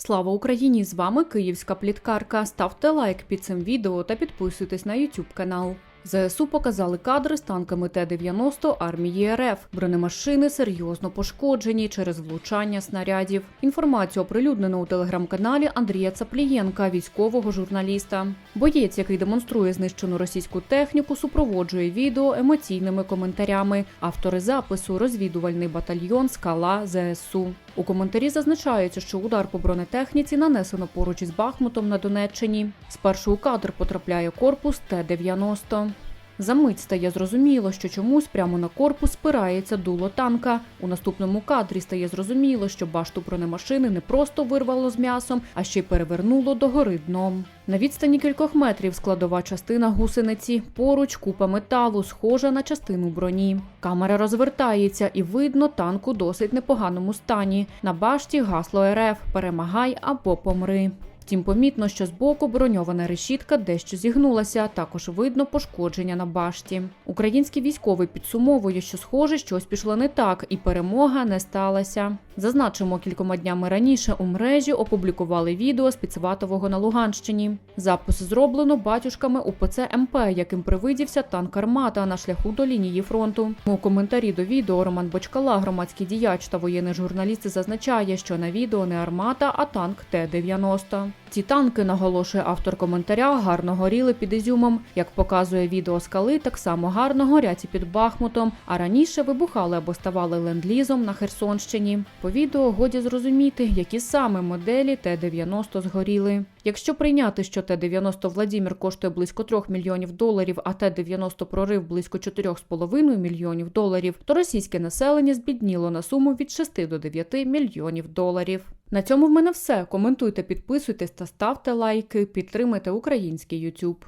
Слава Україні! З вами Київська пліткарка. Ставте лайк під цим відео та підписуйтесь на YouTube канал. ЗСУ показали кадри з танками Т-90 армії РФ. Бронемашини серйозно пошкоджені через влучання снарядів. Інформацію оприлюднено у телеграм-каналі Андрія Цаплієнка, військового журналіста. Боєць, який демонструє знищену російську техніку, супроводжує відео емоційними коментарями. Автори запису розвідувальний батальйон Скала ЗСУ. У коментарі зазначається, що удар по бронетехніці нанесено поруч із Бахмутом на Донеччині. Спершу у кадр потрапляє корпус Т-90. За мить стає зрозуміло, що чомусь прямо на корпус спирається дуло танка. У наступному кадрі стає зрозуміло, що башту бронемашини не просто вирвало з м'ясом, а ще й перевернуло догори дном. На відстані кількох метрів складова частина гусениці, поруч купа металу, схожа на частину броні. Камера розвертається і видно танк у досить непоганому стані. На башті гасло РФ Перемагай або помри. Втім, помітно, що збоку броньована решітка дещо зігнулася. Також видно пошкодження на башті. Український військовий підсумовує, що схоже, щось пішло не так, і перемога не сталася. Зазначимо, кількома днями раніше у мережі опублікували відео з Підсватового на Луганщині. Запис зроблено батюшками УПЦ МП, яким привидівся танк Армата на шляху до лінії фронту. У коментарі до відео Роман Бочкала, громадський діяч та воєнний журналіст, зазначає, що на відео не армата, а танк Т-90. Ці танки, наголошує автор коментаря, гарно горіли під Ізюмом. Як показує відео скали, так само гарно горять і під Бахмутом, а раніше вибухали або ставали ленд-лізом на Херсонщині. По відео годі зрозуміти, які саме моделі Т-90 згоріли. Якщо прийняти, що Т-90 Владімір коштує близько 3 мільйонів доларів, а Т-90 прорив близько 4,5 мільйонів доларів, то російське населення збідніло на суму від 6 до 9 мільйонів доларів. На цьому в мене все. Коментуйте, підписуйтесь та ставте лайки. Підтримайте український YouTube.